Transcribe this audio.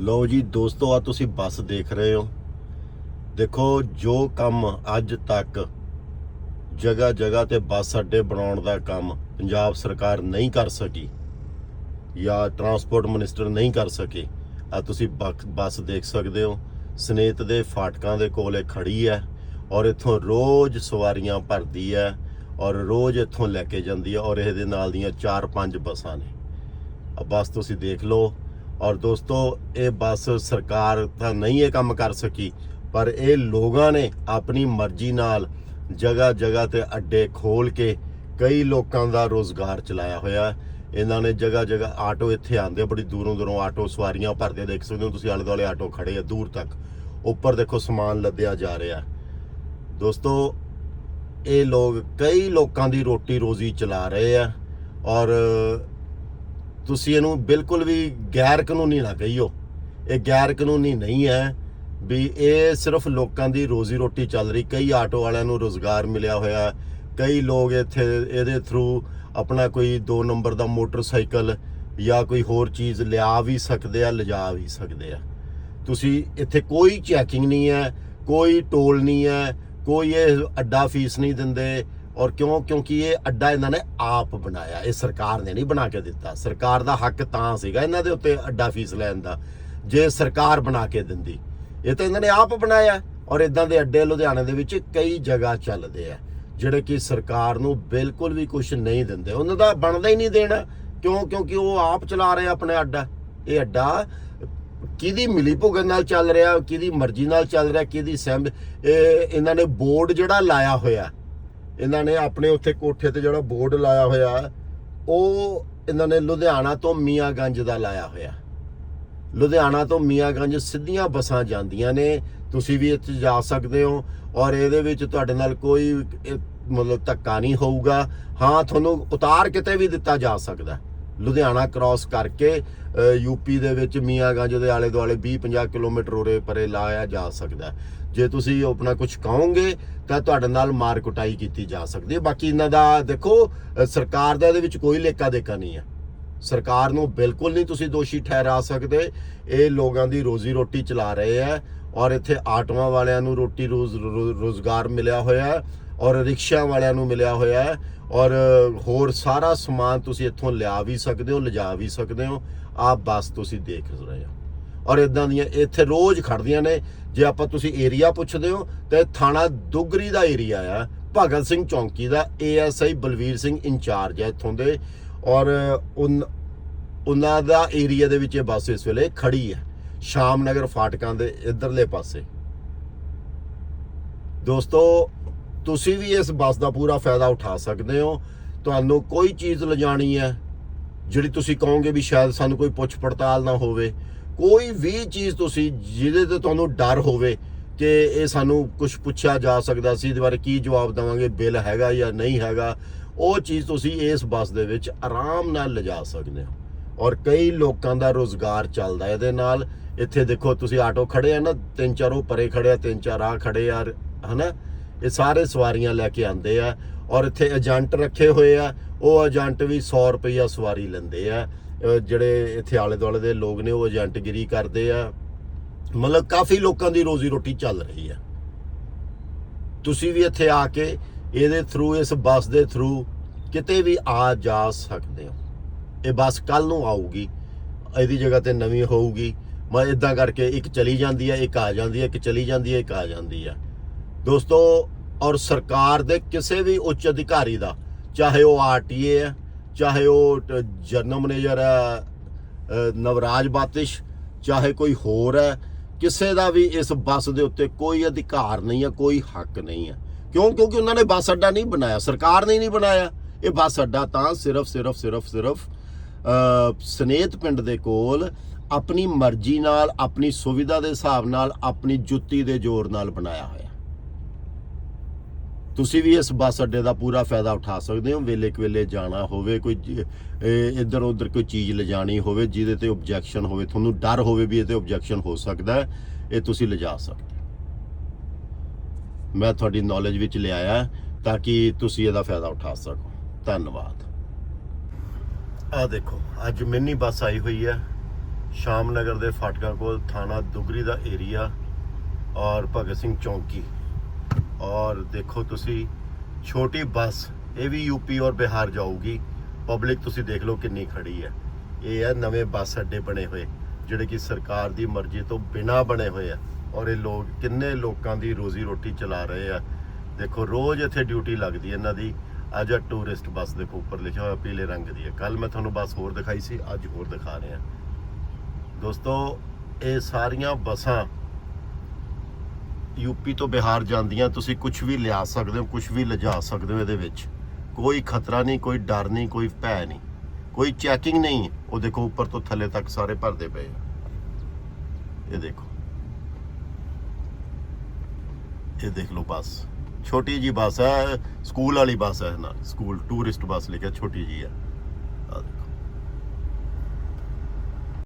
ਲਓ ਜੀ ਦੋਸਤੋ ਆ ਤੁਸੀਂ ਬੱਸ ਦੇਖ ਰਹੇ ਹੋ। ਦੇਖੋ, ਜੋ ਕੰਮ ਅੱਜ ਤੱਕ ਜਗ੍ਹਾ ਜਗ੍ਹਾ ਤੇ ਬੱਸ ਅੱਡੇ ਬਣਾਉਣ ਦਾ ਕੰਮ ਪੰਜਾਬ ਸਰਕਾਰ ਨਹੀਂ ਕਰ ਸਕੀ ਜਾਂ ਟਰਾਂਸਪੋਰਟ ਮਿਨਿਸਟਰ ਨਹੀਂ ਕਰ ਸਕੇ ਆ ਤੁਸੀਂ ਬਕ- ਬੱਸ ਦੇਖ ਸਕਦੇ ਹੋ। ਸਨੇਤ ਦੇ ਫਾਟਕਾਂ ਦੇ ਕੋਲੇ ਖੜੀ ਹੈ ਔਰ ਇੱਥੋਂ ਰੋਜ਼ ਸਵਾਰੀਆਂ ਭਰਦੀ ਹੈ ਔਰ ਰੋਜ਼ ਇੱਥੋਂ ਲੈ ਕੇ ਜਾਂਦੀ ਹੈ ਔਰ ਇਹਦੇ ਨਾਲ ਦੀਆਂ 4-5 ਬੱਸਾਂ ਨੇ। ਆ ਬੱਸ ਤੁਸੀਂ ਦੇਖ ਲਓ ਔਰ ਦੋਸਤੋ, ਇਹ ਬੱਸ ਸਰਕਾਰ ਤਾਂ ਨਹੀਂ ਇਹ ਕੰਮ ਕਰ ਸਕੀ, ਪਰ ਇਹ ਲੋਕਾਂ ਨੇ ਆਪਣੀ ਮਰਜ਼ੀ ਨਾਲ ਜਗ੍ਹਾ ਜਗ੍ਹਾ ਤੇ ਅੱਡੇ ਖੋਲ ਕੇ ਕਈ ਲੋਕਾਂ ਦਾ ਰੋਜ਼ਗਾਰ ਚਲਾਇਆ ਹੋਇਆ ਇਹਨਾਂ ਨੇ ਜਗ੍ਹਾ ਜਗ੍ਹਾ ਆਟੋ ਇੱਥੇ ਆਉਂਦੇ ਬੜੀ ਦੂਰੋਂ ਦੂਰੋਂ ਆਟੋ ਸਵਾਰੀਆਂ ਭਰਦੇ ਦੇਖ ਸਕਦੇ ਹੋ ਤੁਸੀਂ ਆਲੇ ਦੁਆਲੇ ਆਟੋ ਖੜੇ ਆ, ਦੂਰ ਤੱਕ। ਉੱਪਰ ਦੇਖੋ, ਸਮਾਨ ਲੱਦਿਆ ਜਾ ਰਿਹਾ ਦੋਸਤੋ, ਇਹ ਲੋਕ, ਕਈ ਲੋਕਾਂ ਦੀ ਰੋਟੀ ਰੋਜ਼ੀ ਚਲਾ ਰਹੇ ਆ। ਔਰ ਤੁਸੀਂ ਇਹਨੂੰ ਬਿਲਕੁਲ ਵੀ ਗੈਰ ਕਾਨੂੰਨੀ ਨਾ ਕਹੀਓ। ਇਹ ਗੈਰ ਕਾਨੂੰਨੀ ਨਹੀਂ ਹੈ ਵੀ ਇਹ ਸਿਰਫ ਲੋਕਾਂ ਦੀ ਰੋਜ਼ੀ ਰੋਟੀ ਚੱਲ ਰਹੀ। ਕਈ ਆਟੋ ਵਾਲਿਆਂ ਨੂੰ ਰੋਜ਼ਗਾਰ ਮਿਲਿਆ ਹੋਇਆ ਕਈ ਲੋਕ ਇੱਥੇ ਇਹਦੇ ਥਰੂ ਆਪਣਾ ਕੋਈ 2 ਨੰਬਰ ਦਾ ਮੋਟਰਸਾਈਕਲ ਜਾਂ ਕੋਈ ਹੋਰ ਚੀਜ਼ ਲਿਆ ਵੀ ਸਕਦੇ ਆ, ਲਿਜਾ ਵੀ ਸਕਦੇ ਆ। ਤੁਸੀਂ ਇੱਥੇ ਕੋਈ ਚੈਕਿੰਗ ਨਹੀਂ ਹੈ, ਕੋਈ ਟੋਲ ਨਹੀਂ ਹੈ, ਕੋਈ ਇਹ ਅੱਡਾ ਫੀਸ ਨਹੀਂ ਦਿੰਦੇ। ਔਰ ਕਿਉਂ, ਕਿਉਂਕਿ ਇਹ ਅੱਡਾ ਇਹਨਾਂ ਨੇ ਆਪ ਬਣਾਇਆ, ਇਹ ਸਰਕਾਰ ਨੇ ਨਹੀਂ ਬਣਾ ਕੇ ਦਿੱਤਾ। ਸਰਕਾਰ ਦਾ ਹੱਕ ਤਾਂ ਸੀਗਾ ਇਹਨਾਂ ਦੇ ਉੱਤੇ ਅੱਡਾ ਫੀਸ ਲੈਣ ਦਾ, ਜੇ ਸਰਕਾਰ ਬਣਾ ਕੇ ਦਿੰਦੀ। ਇਹ ਤਾਂ ਇਹਨਾਂ ਨੇ ਆਪ ਬਣਾਇਆ, ਔਰ ਇਦਾਂ ਦੇ ਅੱਡੇ ਲੁਧਿਆਣੇ ਦੇ ਵਿੱਚ ਕਈ ਜਗ੍ਹਾ ਚੱਲਦੇ ਆ, ਜਿਹੜੇ ਕਿ ਸਰਕਾਰ ਨੂੰ ਬਿਲਕੁਲ ਵੀ ਕੁਝ ਨਹੀਂ ਦਿੰਦੇ। ਉਹਨਾਂ ਦਾ ਬਣਦਾ ਹੀ ਨਹੀਂ ਦੇਣਾ, ਕਿਉਂ, ਕਿਉਂਕਿ ਉਹ ਆਪ ਚਲਾ ਰਹੇ ਆ ਆਪਣੇ ਅੱਡਾ। ਇਹ ਅੱਡਾ ਕਿਹਦੀ ਮਿਲੀ ਭੁਗਤ ਨਾਲ ਚੱਲ ਰਿਹਾ, ਕਿਹਦੀ ਮਰਜ਼ੀ ਨਾਲ ਚੱਲ ਰਿਹਾ, ਕਿਹਦੀ ਸਹਿਮ ਇਹ ਇਹਨਾਂ ਨੇ ਬੋਰਡ ਜਿਹੜਾ ਲਾਇਆ ਹੋਇਆ ਇਹਨਾਂ ਨੇ ਆਪਣੇ ਉੱਥੇ ਕੋਠੇ ਤੇ ਜਿਹੜਾ ਬੋਰਡ ਲਾਇਆ ਹੋਇਆ ਉਹ ਇਹਨਾਂ ਨੇ ਲੁਧਿਆਣਾ ਤੋਂ ਮੀਆਂਗੰਜ ਦਾ ਲਾਇਆ ਹੋਇਆ। ਲੁਧਿਆਣਾ ਤੋਂ ਮੀਆਂਗੰਜ ਸਿੱਧੀਆਂ ਬੱਸਾਂ ਜਾਂਦੀਆਂ ਨੇ, ਤੁਸੀਂ ਵੀ ਇੱਥੇ ਜਾ ਸਕਦੇ ਹੋ ਔਰ ਇਹਦੇ ਵਿੱਚ ਤੁਹਾਡੇ ਨਾਲ ਕੋਈ ਮਤਲਬ ਧੱਕਾ ਨਹੀਂ ਹੋਊਗਾ। ਹਾਂ, ਤੁਹਾਨੂੰ ਉਤਾਰ ਕਿਤੇ ਵੀ ਦਿੱਤਾ ਜਾ ਸਕਦਾ। ਲੁਧਿਆਣਾ ਕ੍ਰਾਸ ਕਰਕੇ ਯੂਪੀ ਦੇ ਵਿੱਚ ਮੀਆਂਗੰਜ ਦੇ ਆਲੇ ਦੁਆਲੇ 20-50 ਕਿਲੋਮੀਟਰ ਉਰੇ ਪਰੇ ਲਾਇਆ ਜਾ ਸਕਦਾ ਜੇ ਤੁਸੀਂ ਆਪਣਾ ਕੁਝ ਕਹੋਗੇ, ਤਾਂ ਤੁਹਾਡੇ ਨਾਲ ਮਾਰ ਕੁਟਾਈ ਕੀਤੀ ਜਾ ਸਕਦੀ ਹੈ। ਬਾਕੀ ਇਹਨਾਂ ਦਾ ਦੇਖੋ ਸਰਕਾਰ ਦਾ ਇਹਦੇ ਵਿੱਚ ਕੋਈ ਲੇਕਾ ਦੇਖਾ ਨਹੀਂ ਹੈ। ਸਰਕਾਰ ਨੂੰ ਬਿਲਕੁਲ ਨਹੀਂ ਤੁਸੀਂ ਦੋਸ਼ੀ ਠਹਿਰਾ ਸਕਦੇ। ਇਹ ਲੋਕਾਂ ਦੀ ਰੋਜ਼ੀ ਰੋਟੀ ਚਲਾ ਰਹੇ ਆ ਔਰ ਇੱਥੇ ਆਟੋਆਂ ਵਾਲਿਆਂ ਨੂੰ ਰੋਟੀ ਰੋਜ਼ ਰੋ- ਰੋਜ਼ਗਾਰ ਮਿਲਿਆ ਹੋਇਆ ਹੈ। ਔਰ ਰਿਕਸ਼ਾ ਵਾਲਿਆਂ ਨੂੰ ਮਿਲਿਆ ਹੋਇਆ ਹੈ। ਔਰ ਹੋਰ ਸਾਰਾ ਸਮਾਨ ਤੁਸੀਂ ਇੱਥੋਂ ਲਿਆ ਵੀ ਸਕਦੇ ਹੋ, ਲਿਜਾ ਵੀ ਸਕਦੇ ਹੋ। ਆਪ ਬੱਸ ਤੁਸੀਂ ਦੇਖ ਰਹੇ ਹੋ। ਔਰ ਇਦਾਂ ਦੀਆਂ ਇੱਥੇ ਰੋਜ਼ ਖੜਦੀਆਂ ਨੇ। ਜੇ ਆਪਾਂ ਤੁਸੀਂ ਏਰੀਆ ਪੁੱਛਦੇ ਹੋ, ਤੇ ਥਾਣਾ ਦੁਗਰੀ ਦਾ ਏਰੀਆ ਆ। ਭਗਤ ਸਿੰਘ ਚੌਂਕੀ ਦਾ, ਏਐਸਆਈ ਬਲਵੀਰ ਸਿੰਘ ਇੰਚਾਰਜ ਹੈ ਇੱਥੋਂ ਦੇ। ਔਰ ਉਨ- ਉਹਨਾਂ ਦਾ ਏਰੀਆ ਦੇ ਵਿੱਚ ਇਹ ਬੱਸ ਇਸ ਵੇਲੇ ਖੜੀ ਹੈ। ਸ਼ਾਮ ਨਗਰ ਫਾਟਕਾਂ ਦੇ ਇਧਰਲੇ ਪਾਸੇ। ਦੋਸਤੋ ਤੁਸੀਂ ਵੀ ਇਸ ਬੱਸ ਦਾ ਪੂਰਾ ਫਾਇਦਾ ਉਠਾ ਸਕਦੇ ਹੋ। ਤੁਹਾਨੂੰ ਕੋਈ ਚੀਜ਼ ਲਿਜਾਣੀ ਹੈ, ਜਿਹੜੀ ਤੁਸੀਂ ਕਹੋਗੇ ਵੀ ਸ਼ਾਇਦ ਸਾਨੂੰ ਕੋਈ ਪੁੱਛ ਪੜਤਾਲ ਨਾ ਹੋਵੇ। ਕੋਈ ਵੀ ਚੀਜ਼ ਤੁਸੀਂ, ਜਿਹਦੇ ਤੇ ਤੁਹਾਨੂੰ ਡਰ ਹੋਵੇ ਕਿ ਇਹ ਸਾਨੂੰ ਕੁਝ ਪੁੱਛਿਆ ਜਾ ਸਕਦਾ ਸੀ, ਇਹਦੇ ਬਾਰੇ ਕੀ ਜਵਾਬ ਦੇਵਾਂਗੇ, ਬਿੱਲ ਹੈਗਾ ਜਾਂ ਨਹੀਂ ਹੈਗਾ, ਉਹ ਚੀਜ਼ ਤੁਸੀਂ ਇਸ ਬੱਸ ਦੇ ਵਿੱਚ ਆਰਾਮ ਨਾਲ ਲਿਜਾ ਸਕਦੇ ਹੋ। ਔਰ ਕਈ ਲੋਕਾਂ ਦਾ ਰੋਜ਼ਗਾਰ ਚੱਲਦਾ ਇਹਦੇ ਨਾਲ। ਇੱਥੇ ਦੇਖੋ, ਤੁਸੀਂ ਆਟੋ ਖੜੇ ਆ ਨਾ, ਤਿੰਨ ਚਾਰ ਉਹ ਪਰੇ ਖੜੇ ਆ, ਤਿੰਨ ਚਾਰ ਆ ਖੜੇ ਆ, ਹਨਾ? ਇਹ ਸਾਰੇ ਸਵਾਰੀਆਂ ਲੈ ਕੇ ਆਉਂਦੇ ਆ ਔਰ ਇੱਥੇ ਏਜੰਟ ਰੱਖੇ ਹੋਏ ਆ। ਉਹ ਏਜੰਟ ਵੀ 100 ਰੁਪਈਆ ਸਵਾਰੀ ਲੈਂਦੇ ਆ। ਜਿਹੜੇ ਇੱਥੇ ਆਲੇ ਦੁਆਲੇ ਦੇ ਲੋਕ ਨੇ, ਉਹ ਏਜੰਟਗਿਰੀ ਕਰਦੇ ਆ। ਮਤਲਬ ਕਾਫੀ ਲੋਕਾਂ ਦੀ ਰੋਜ਼ੀ ਰੋਟੀ ਚੱਲ ਰਹੀ ਆ। ਤੁਸੀਂ ਵੀ ਇੱਥੇ ਆ ਕੇ ਇਹਦੇ ਥਰੂ ਇਸ ਬੱਸ ਦੇ ਥਰੂ ਕਿਤੇ ਵੀ ਆ ਜਾ ਸਕਦੇ ਹੋ। ਇਹ ਬੱਸ ਕੱਲ ਨੂੰ ਆਊਗੀ। ਇਹਦੀ ਜਗ੍ਹਾ ਤੇ ਨਵੀਂ ਹੋਊਗੀ। ਮੈਂ ਇਦਾਂ ਕਰਕੇ ਇੱਕ ਚਲੀ ਜਾਂਦੀ ਹੈ ਇੱਕ ਆ ਜਾਂਦੀ ਹੈ ਇੱਕ ਚਲੀ ਜਾਂਦੀ ਹੈ ਇੱਕ ਆ ਜਾਂਦੀ ਹੈ ਦੋਸਤੋ, ਔਰ ਸਰਕਾਰ ਦੇ ਕਿਸੇ ਵੀ ਉੱਚ ਅਧਿਕਾਰੀ ਦਾ, ਚਾਹੇ ਉਹ ਆਰਟੀਏ ਹੈ, ਚਾਹੇ ਉਹ ਜਨਰਲ ਮੈਨੇਜਰ ਹੈ ਨਵਰਾਜ ਬਾਤਿਸ਼, ਚਾਹੇ ਕੋਈ ਹੋਰ ਹੈ, ਕਿਸੇ ਦਾ ਵੀ ਇਸ ਬੱਸ ਦੇ ਉੱਤੇ ਕੋਈ ਅਧਿਕਾਰ ਨਹੀਂ ਹੈ, ਕੋਈ ਹੱਕ ਨਹੀਂ ਹੈ। ਕਿਉਂ? ਕਿਉਂਕਿ ਉਹਨਾਂ ਨੇ ਬੱਸ ਅੱਡਾ ਨਹੀਂ ਬਣਾਇਆ, ਸਰਕਾਰ ਨੇ ਨਹੀਂ ਬਣਾਇਆ। ਇਹ ਬੱਸ ਅੱਡਾ ਤਾਂ ਸਿਰਫ ਸਿਰਫ ਸਿਰਫ ਸਿਰਫ ਸਨੇਤ ਪਿੰਡ ਦੇ ਕੋਲ ਆਪਣੀ ਮਰਜ਼ੀ ਨਾਲ, ਆਪਣੀ ਸੁਵਿਧਾ ਦੇ ਹਿਸਾਬ ਨਾਲ, ਆਪਣੀ ਜੁੱਤੀ ਦੇ ਜ਼ੋਰ ਨਾਲ ਬਣਾਇਆ ਹੋਇਆ। ਤੁਸੀਂ ਵੀ ਇਸ ਬੱਸ ਅੱਡੇ ਦਾ ਪੂਰਾ ਫਾਇਦਾ ਉਠਾ ਸਕਦੇ ਹੋ। ਵੇਲੇ ਕਵੇਲੇ ਜਾਣਾ ਹੋਵੇ, ਕੋਈ ਇੱਧਰ ਉੱਧਰ ਕੋਈ ਚੀਜ਼ ਲਿਜਾਣੀ ਹੋਵੇ, ਜਿਹਦੇ ਤੇ ਆਬਜੈਕਸ਼ਨ ਹੋਵੇ, ਤੁਹਾਨੂੰ ਡਰ ਹੋਵੇ ਵੀ ਇਹ ਤੇ ਆਬਜੈਕਸ਼ਨ ਹੋ ਸਕਦਾ ਇਹ ਤੁਸੀਂ ਲਿਜਾ ਸਕਦੇ ਮੈਂ ਤੁਹਾਡੀ ਨੌਲੇਜ ਵਿੱਚ ਲਿਆਇਆ ਤਾਂ ਕਿ ਤੁਸੀਂ ਇਹਦਾ ਫਾਇਦਾ ਉਠਾ ਸਕੋ। ਧੰਨਵਾਦ। ਆ ਦੇਖੋ, ਅੱਜ ਮਿੰਨੀ ਬੱਸ ਆਈ ਹੋਈ ਹੈ। ਸ਼ਾਮ ਨਗਰ ਦੇ ਫਾਟਕਾਂ ਕੋਲ ਥਾਣਾ ਦੁਗਰੀ ਦਾ ਏਰੀਆ ਔਰ ਭਗਤ ਸਿੰਘ ਚੌਂਕੀ। ਔਰ ਦੇਖੋ ਤੁਸੀਂ, ਛੋਟੀ ਬੱਸ, ਇਹ ਵੀ ਯੂਪੀ ਔਰ ਬਿਹਾਰ ਜਾਊਗੀ। ਪਬਲਿਕ ਤੁਸੀਂ ਦੇਖ ਲਓ ਕਿੰਨੀ ਖੜੀ ਹੈ। ਇਹ ਹੈ ਨਵੇਂ ਬੱਸ ਅੱਡੇ ਬਣੇ ਹੋਏ, ਜਿਹੜੇ ਕਿ ਸਰਕਾਰ ਦੀ ਮਰਜ਼ੀ ਤੋਂ ਬਿਨਾ ਬਣੇ ਹੋਏ ਆ। ਔਰ ਇਹ ਲੋਕ, ਕਿੰਨੇ ਲੋਕਾਂ ਦੀ ਰੋਜ਼ੀ ਰੋਟੀ ਚਲਾ ਰਹੇ ਆ। ਦੇਖੋ, ਰੋਜ਼ ਇੱਥੇ ਡਿਊਟੀ ਲੱਗਦੀ ਇਹਨਾਂ ਦੀ। ਅੱਜ ਆ ਟੂਰਿਸਟ ਬੱਸ ਦੇਖੋ, ਉੱਪਰ ਲਿਖਿਆ ਹੋਇਆ, ਪੀਲੇ ਰੰਗ ਦੀ ਹੈ। ਕੱਲ ਮੈਂ ਤੁਹਾਨੂੰ ਬੱਸ ਹੋਰ ਦਿਖਾਈ ਸੀ, ਅੱਜ ਹੋਰ ਦਿਖਾ ਰਿਹਾ। ਦੋਸਤੋ, ਇਹ ਸਾਰੀਆਂ ਬੱਸਾਂ ਯੂਪੀ ਤੋਂ ਬਿਹਾਰ ਜਾਂਦੀਆਂ, ਤੁਸੀਂ ਕੁਝ ਵੀ ਲਿਆ ਸਕਦੇ ਹੋ ਕੁਝ ਵੀ ਲਿਜਾ ਸਕਦੇ ਹੋ ਇਹਦੇ ਵਿੱਚ। ਕੋਈ ਖਤਰਾ ਨਹੀਂ, ਕੋਈ ਡਰ ਨਹੀਂ, ਕੋਈ ਭੈ ਨਹੀਂ। ਕੋਈ ਚੈਕਿੰਗ ਨਹੀਂ, ਉਹ ਦੇਖੋ ਉੱਪਰ ਤੋਂ ਥੱਲੇ ਤੱਕ ਸਾਰੇ ਭਰਦੇ ਪਏ ਆ। ਇਹ ਦੇਖੋ। ਇਹ ਦੇਖ ਲਓ ਬੱਸ। ਛੋਟੀ ਜੀ ਬੱਸ ਹੈ, ਸਕੂਲ ਵਾਲੀ ਬੱਸ ਹੈ ਨਾ ਸਕੂਲ, ਟੂਰਿਸਟ ਬੱਸ ਲਿਖਿਆ, ਛੋਟੀ ਜੀ ਹੈ।